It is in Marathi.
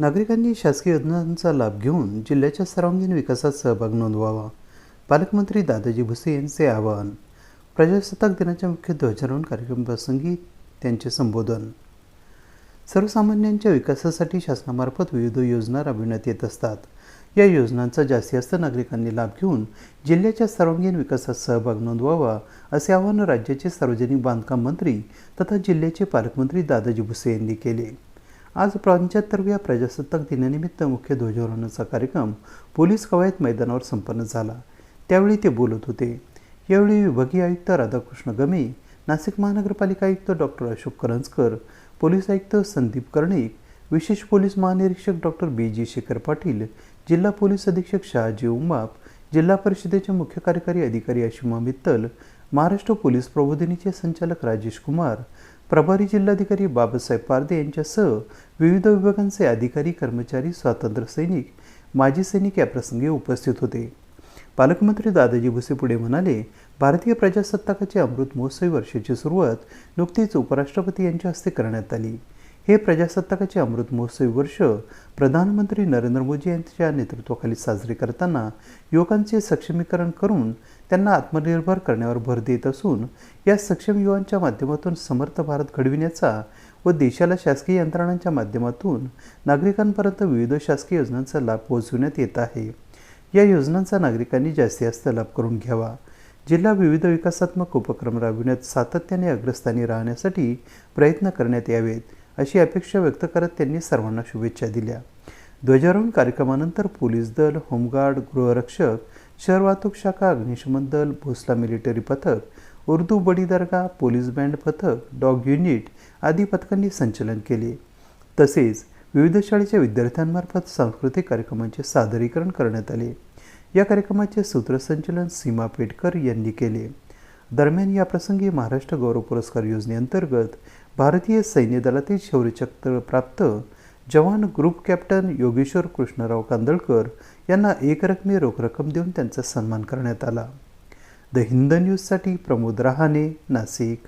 नागरिकांनी शासकीय योजनांचा लाभ घेऊन जिल्ह्याच्या सर्वांगीण विकासात सहभाग नोंदवावा. पालकमंत्री दादाजी भुसे यांचे आवाहन. प्रजासत्ताक दिनाच्या मुख्य ध्वजारोहण कार्यक्रमप्रसंगी त्यांचे संबोधन. सर्वसामान्यांच्या विकासासाठी शासनामार्फत विविध योजना राबविण्यात येत असतात. या योजनांचा जास्तीत जास्त नागरिकांनी लाभ घेऊन जिल्ह्याच्या सर्वांगीण विकासात सहभाग नोंदवावा असे आवाहन राज्याचे सार्वजनिक बांधकाम मंत्री तथा जिल्ह्याचे पालकमंत्री दादाजी भुसे यांनी केले. आज पंच्याहत्तरव्या प्रजासत्ताक दिनानिमित्त मुख्य ध्वजारोहणाचा कार्यक्रम पोलीस कवायत मैदानावर संपन्न झाला. त्यावेळी ते बोलत होते. यावेळी विभागीय आयुक्त राधाकृष्ण गमे नाशिक महानगरपालिका आयुक्त डॉक्टर अशोक करंजकर पोलीस आयुक्त संदीप कर्णिक विशेष पोलीस महानिरीक्षक doctor B G Shekhar Patil जिल्हा पोलीस अधीक्षक शहाजी उमाप जिल्हा परिषदेचे मुख्य कार्यकारी अधिकारी अशिमा मित्तल महाराष्ट्र पोलीस प्रबोधिनीचे संचालक राजेश कुमार प्रभारी जिल्हाधिकारी बाबासाहेब पारदे यांच्यासह विविध विभागांचे अधिकारी कर्मचारी स्वातंत्र्य सैनिक माजी सैनिक याप्रसंगी उपस्थित होते. पालकमंत्री दादाजी भुसे पुढे म्हणाले भारतीय प्रजासत्ताकाचे अमृत महोत्सवी वर्षाची सुरुवात नुकतीच उपराष्ट्रपती यांच्या हस्ते करण्यात आली. हे प्रजासत्ताकाचे अमृत महोत्सवी वर्ष प्रधानमंत्री नरेंद्र मोदी यांच्या नेतृत्वाखाली साजरे करताना युवकांचे सक्षमीकरण करून त्यांना आत्मनिर्भर करण्यावर भर देत असून या सक्षम युवांच्या माध्यमातून समर्थ भारत घडविण्याचा व देशाला शासकीय यंत्रणांच्या माध्यमातून नागरिकांपर्यंत विविध शासकीय योजनांचा लाभ पोहोचविण्यात येत आहे. या योजनांचा नागरिकांनी जास्तीत जास्त लाभ करून घ्यावा. जिल्हा विविध विकासात्मक उपक्रम राबविण्यात सातत्याने अग्रस्थानी राहण्यासाठी प्रयत्न करण्यात यावेत. अशी अपेक्षा व्यक्त करत त्यांनी सर्वांना शुभेच्छा दिल्या. ध्वजारोहण कार्यक्रमानंतर पोलीस दल होमगार्ड गृहरक्षक शहर वाहतूक शाखा अग्निशमन दल भोसला मिलिटरी पथक उर्दू बडी दर्गा पोलीस बँड पथक डॉग युनिट आदी पथकांनी संचलन केले. तसेच विविध शाळेच्या विद्यार्थ्यांमार्फत सांस्कृतिक कार्यक्रमांचे सादरीकरण करण्यात आले. या कार्यक्रमाचे सूत्रसंचलन सीमा पेटकर यांनी केले. दरम्यान याप्रसंगी महाराष्ट्र गौरव पुरस्कार योजनेअंतर्गत भारतीय सैन्य दलातील शौर्यचक्र प्राप्त जवान ग्रुप कॅप्टन योगेश्वर कृष्णराव कांदळकर यांना एकरकमी रोख रक्कम देऊन त्यांचा सन्मान करण्यात आला. द हिंद न्यूजसाठी प्रमोद रहाणे नाशिक.